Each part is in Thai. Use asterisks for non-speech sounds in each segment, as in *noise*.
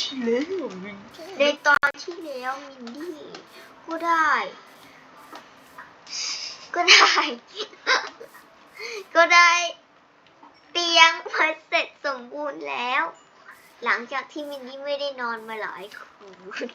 ที่แล้วในตอนที่แล้วมินดี้ก็ได้ ก็ได้ ก็ได้เตียงมาเสร็จสมบูรณ์แล้ว หลังจากที่มินดี้ไม่ได้นอนมาหลายคืน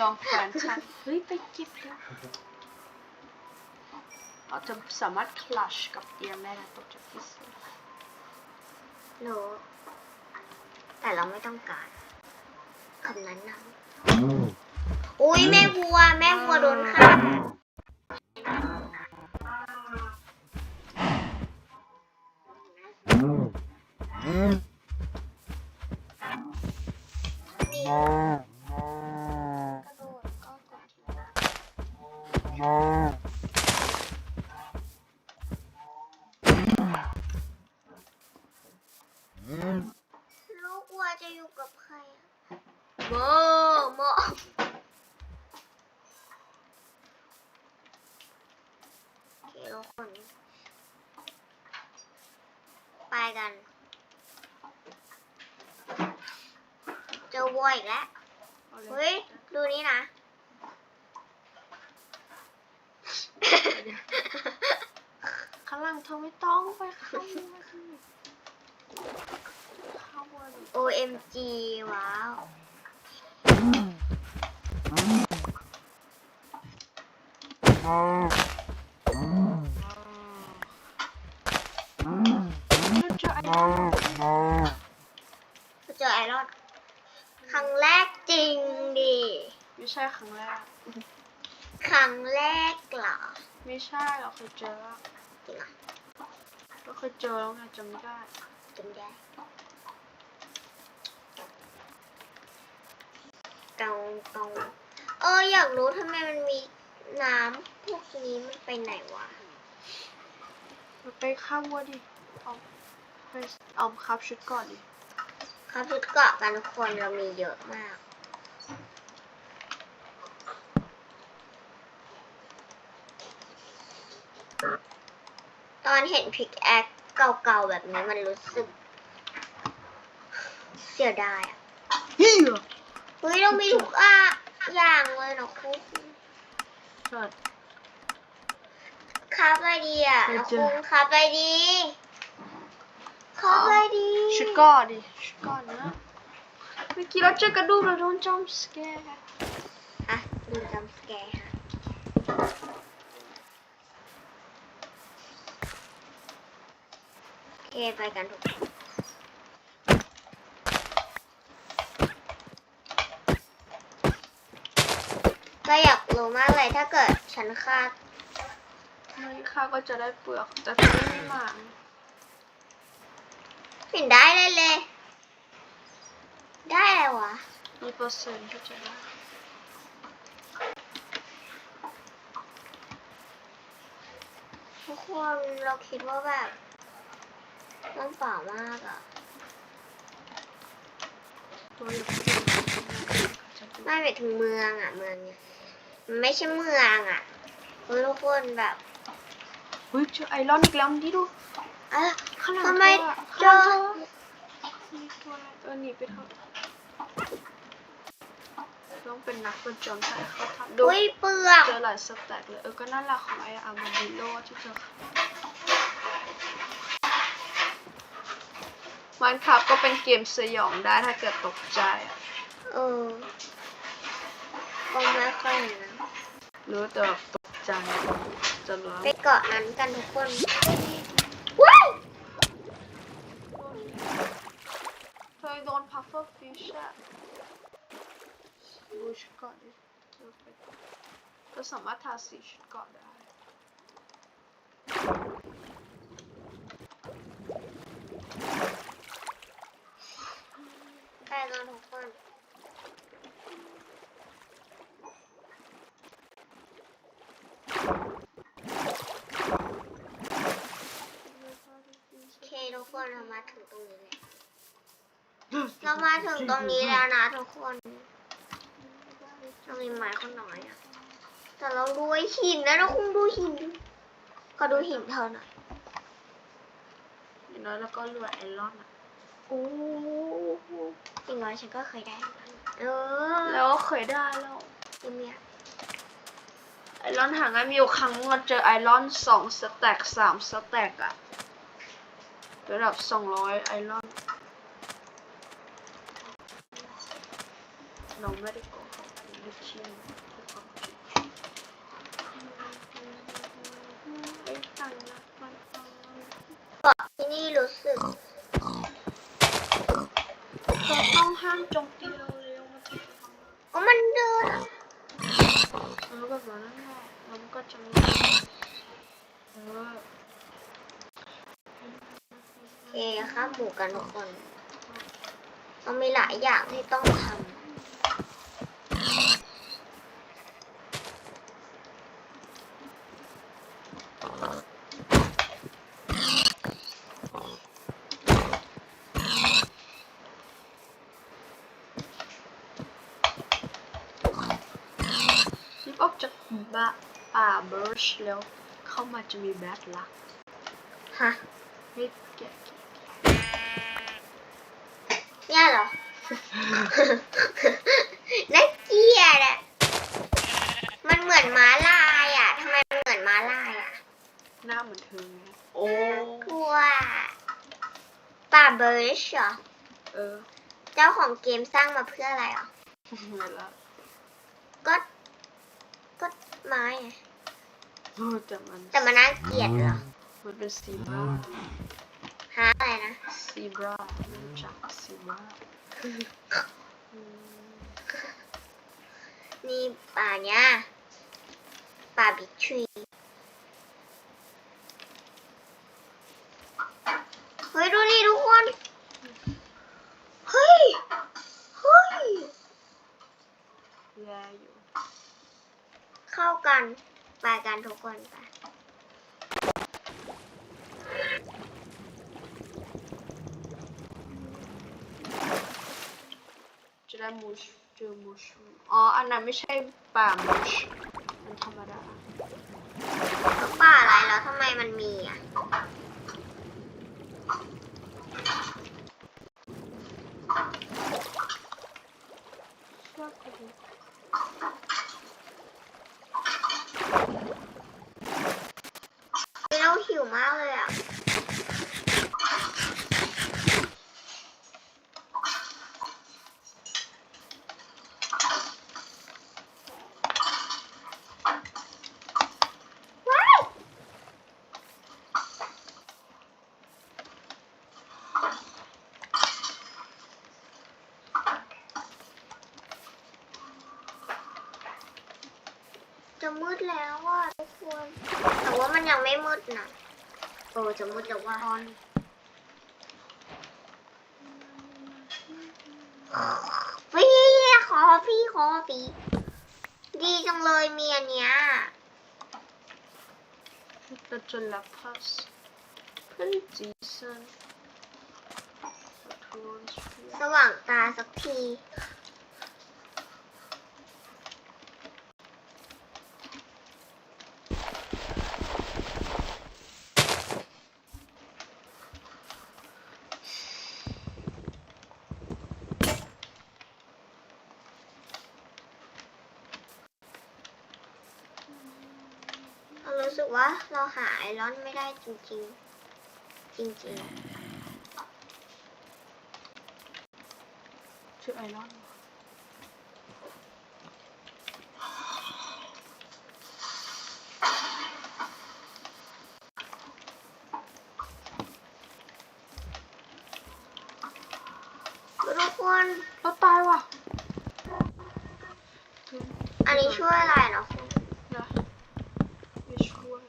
ลองแฟนฉันเฮ้ย ไปเก็บแล้วเราจะสามารถคลัชกับเตียงได้นะตัวจะพิเศษโนแต่เราไม่ต้องการ คำนั้นนะอุ้ยแม่วัว แม่วัวโดนฆ่ามีกระโดดก็กดที ลูกวัวจะอยู่กับใครอะโมโมโอเคทุกคน ไปกัน เจอวัวอีกแล้ว เอาเล เฮ้ ย ย ดูนี่นะ ข้างล่างเธอไม่ต้องไปข้างบนข้างบน OMG ว้าวจะไอ้เจอไอรอนครั้งแรกจริงดิ ไม่ใช่ครั้งแรก ครั้งแรกเหรอ ไม่ใช่เราเคยเจอแล้วจริงเหรอเราเคยเจอแล้วไงจำไม่ได้จำได้ ตองตองเอออยากรู้ทำไมมันมีน้ำพวกนี้มันไปไหนวะเราไปข้ามวัวดิเอาไปเอาครับชุดก่อนดิครับชุดเกาะกันทุกคนเรามีเยอะมากตอนเห็นพิกแอคเก่าๆแบบนี้มันรู้สึก เสียดายอะ เฮียเฮ้ยเรามีทุกอะอย่างเลยนะคุณใช่ครับอะไรดีอะไม่นะเจอคุณครับอะไรดีครับอะไรดีชุดก่อนดิชุดก่อนนะเมื่อกี้เราเจอกระดูกเราโดนจอมสแกร์อะดูจำสแกร์ค่ะโอเคไปกันทุกคน ก็อยากรู้มากเลยถ้าเกิดฉันฆ่าไม่ค่ะก็จะได้เปลือกแต่ถ้าไม่มีหมางไม่เห็นได้เลยเลย ได้เลยวะมีเปอร์เซ็นต์ที่จะได้ทุกคนเราคิดว่าแบบมันเปล่ามากอะตัวอย่างจะดูไม่ไปถึงเมืองอะเมืองเนี่ยมัน ไม่ใช่เมืองอะเฮ้ยทุกคนแบบเฮ้ยเจอไอรอนอีกแล้วนี่ดูอะข้างหลังทำไมเธออะเจข้างหอลังเธอมีตัวอะไรเออหนีไปเถอะต้องเป็นนักผจญภัยเขาทำดูอุ้ยเปลือกเจอหลายสแต็กเลยเออก็นั่นแหละของไออาร์มาดิโลที่เจอมันครับก็เป็นเกมสยองได้ถ้าเกิดตกใจอะเออก็ไม่ค่อยนะห รือแต่แบบตกใจจะร้องไปเกาะนั้นกันทุกคนว้ายเคยโดนพัฟเฟอร์ฟิชอะดูชุดก่อนดิเจอไปก็สามารถทาสีชุดก่อนได้ไปกันทุกคน โอเคทุกคนเรามาถึงตรงนี้แล้วเรามาถึงตรงนี้แล้วนะทุกคนเรามีไม้คนน้อยอะแต่เราดูไอ้หินนะเราคงดูหินขอดูหินเธอหน่อยอย่างน้อยแล้วก็รวยไอรอนอะโอ้อ้จริงเหรอฉันก็เคยได้เหมือนกันเออแล้วก็เคยได้แล้วยังไม่อยาก ไอรอนหาง่ายมีอยู่ครั้งเราเจอไอรอนสองสแต็กสามสแต็กอะระดับสองร้อยไอรอนเราไม่ได้โกหกไม่เชื่อทุกความจริงไอ้ตังนะมันเอาเกาะที่นี่รู้สึกเราต้องห้ามโจมตีเราเร็วมันถึงจะทำก็มันเดินอะ แล้วแบบนั้นแหละแล้วมันก็จะมีเออโอเคครับหมู่กันทุกคนมันมีหลายอย่างที่ต้องทำ ออกจากบ้าป่าเบิร์ชแล้วเข้ามาจะมีแบดลักฮะให้แกะเนี่ยเหรอ น่าเกลียดอะมันเหมือนม้าลายอะทำไมมันเหมือนม้าลายอะหน้าเหมือนเธอไงโอ้กลัวป่าเบิร์ชเหรอ เออ เจ้าของเกมสร้างมาเพื่ออะไรเหรอไงละก็ก็ ไม้ไงเออแต่มันแต่มันน่าเกลียดเหรอ มันเป็นซีบราหาอะไรนะ ซีบราไม่รู้จักซีบราอืมนี่ป่าเนี้ยป่าบิ๊กทรีเฮ้ย ดูนี่ทุกคน เฮ้ย เฮ้ย แย่อยู่ เข้ากัน ไปกันทุกคนไป จะได้มูชเจอมูชอ๋อ อันนั้น ไม่ใช่ป่ามูชมันธรรมดาป่าอะไรแล้วทำไมมันมีอะ ชอบกระดูก เฮ้ยเราหิวมากเลยอะ ว้าย จะ มืดแล้วอะทุกคนแต่ว่ามันยังไม่มืดนะโอ้จะมืดแล้วว่าตอนฟีขอฟีขอฟีดีจังเลยมีอันเนี้ยเราจะลับพัส pretty decent ทุนสว่างตาสักที เรารู้สึกว่าเราหา ไอรอนไม่ได้จริงๆ จริงชื่อไอรอนๆทุกคน เราตายว่ะ อันนี้ช่วยอะไรเหรอคุณ นะไม่ช่วย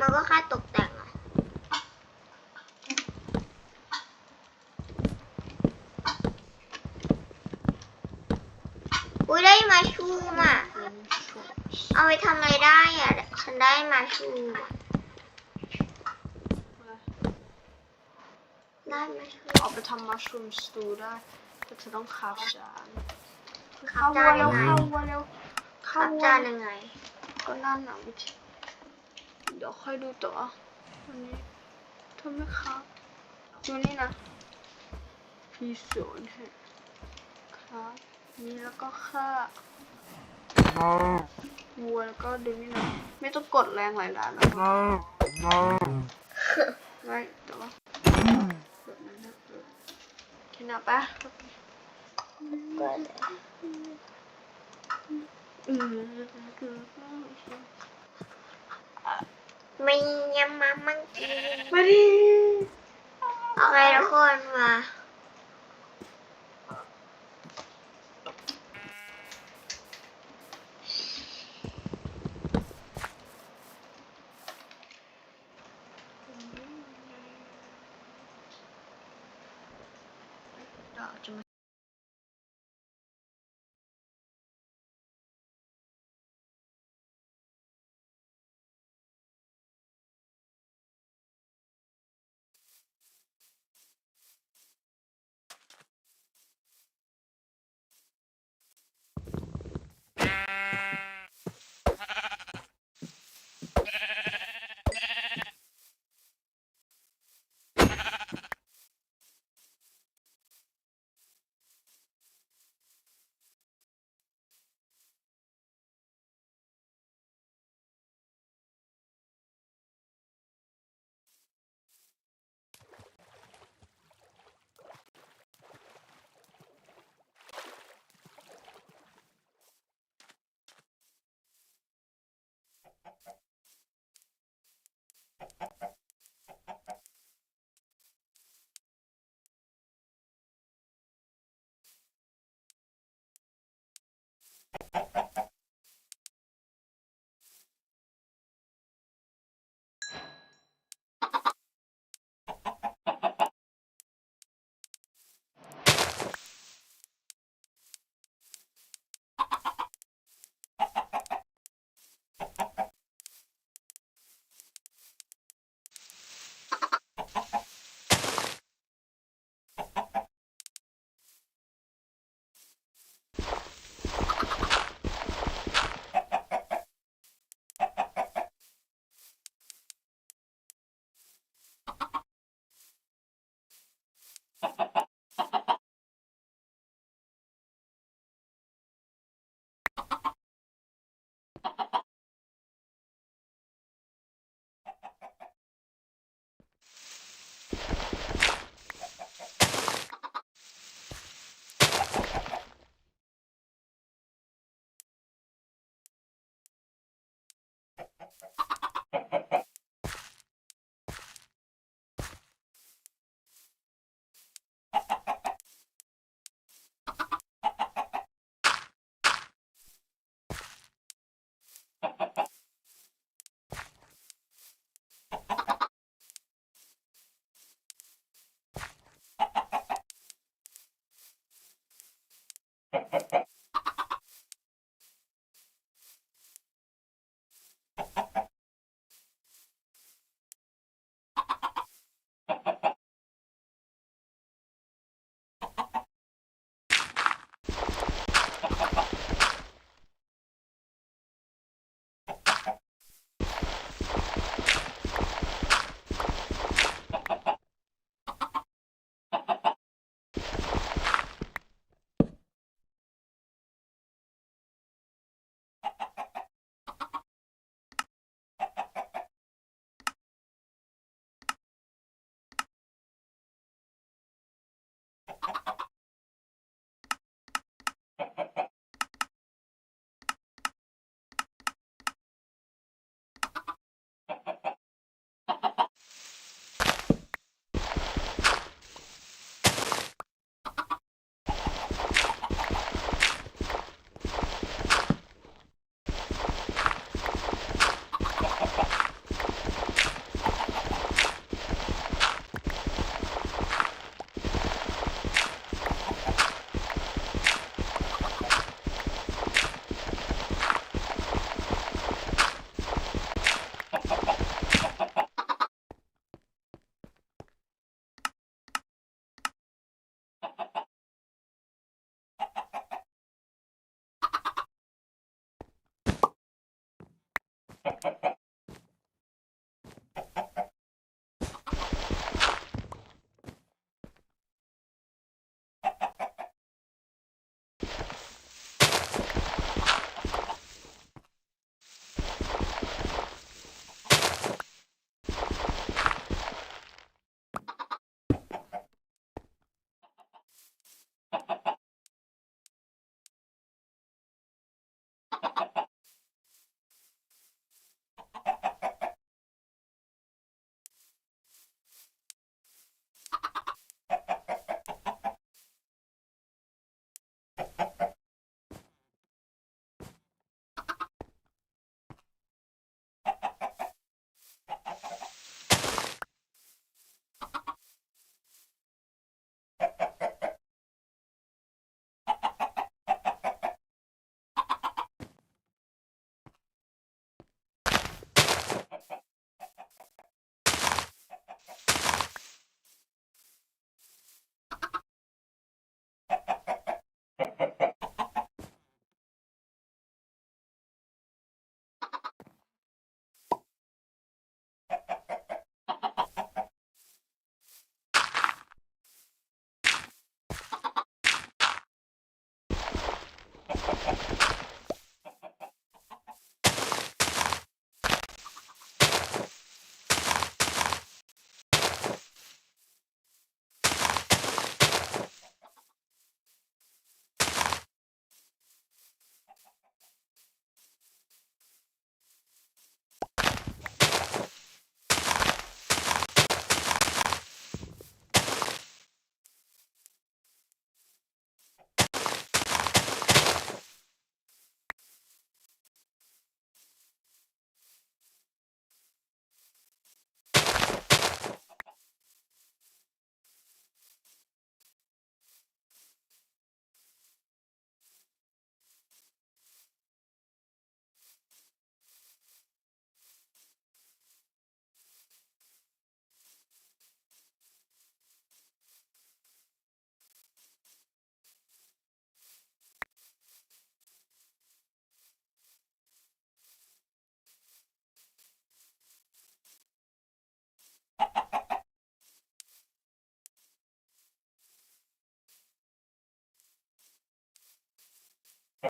มันก็แค่ตกแต่งอะอุ้ยได้มาชูมอะ เป็นช่วย เอาไปทำอะไรได้อะ ฉัน ได้มาชูอะอะไรได้มาชูเอาไปทำมัชรูมสตูได้แต่เธอต้องคาบจานขัข้าบวัจาวนเร็ยัวงไงข้าววัวเร็วขัข้าวบวัวจานยังไง ก็นั่นน่ะวิธีเดี๋ยวค่อยดูต่อวันนี้เธอไม่ครับดูนี่นะพี่สอนให้ครับนี่แล้วก็ฆ่า วัวแล้วก็ดึงนี่นะไม่ต้องกดแรงหลายล้านนะครับไม่แต่ว่าแบบนั้นนะเออแค่นั้นปะก็เลยอืมคือไม่ยำมามังกีมาดิโอเคทุกคนมาเรา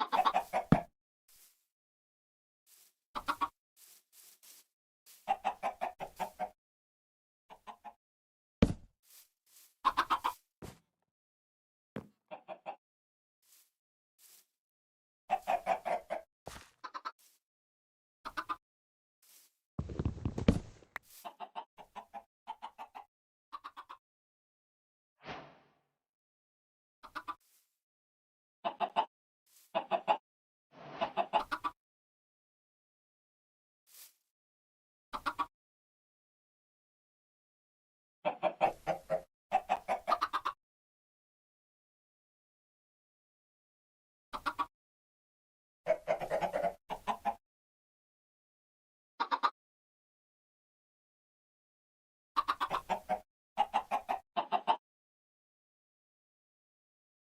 Thank *laughs* you.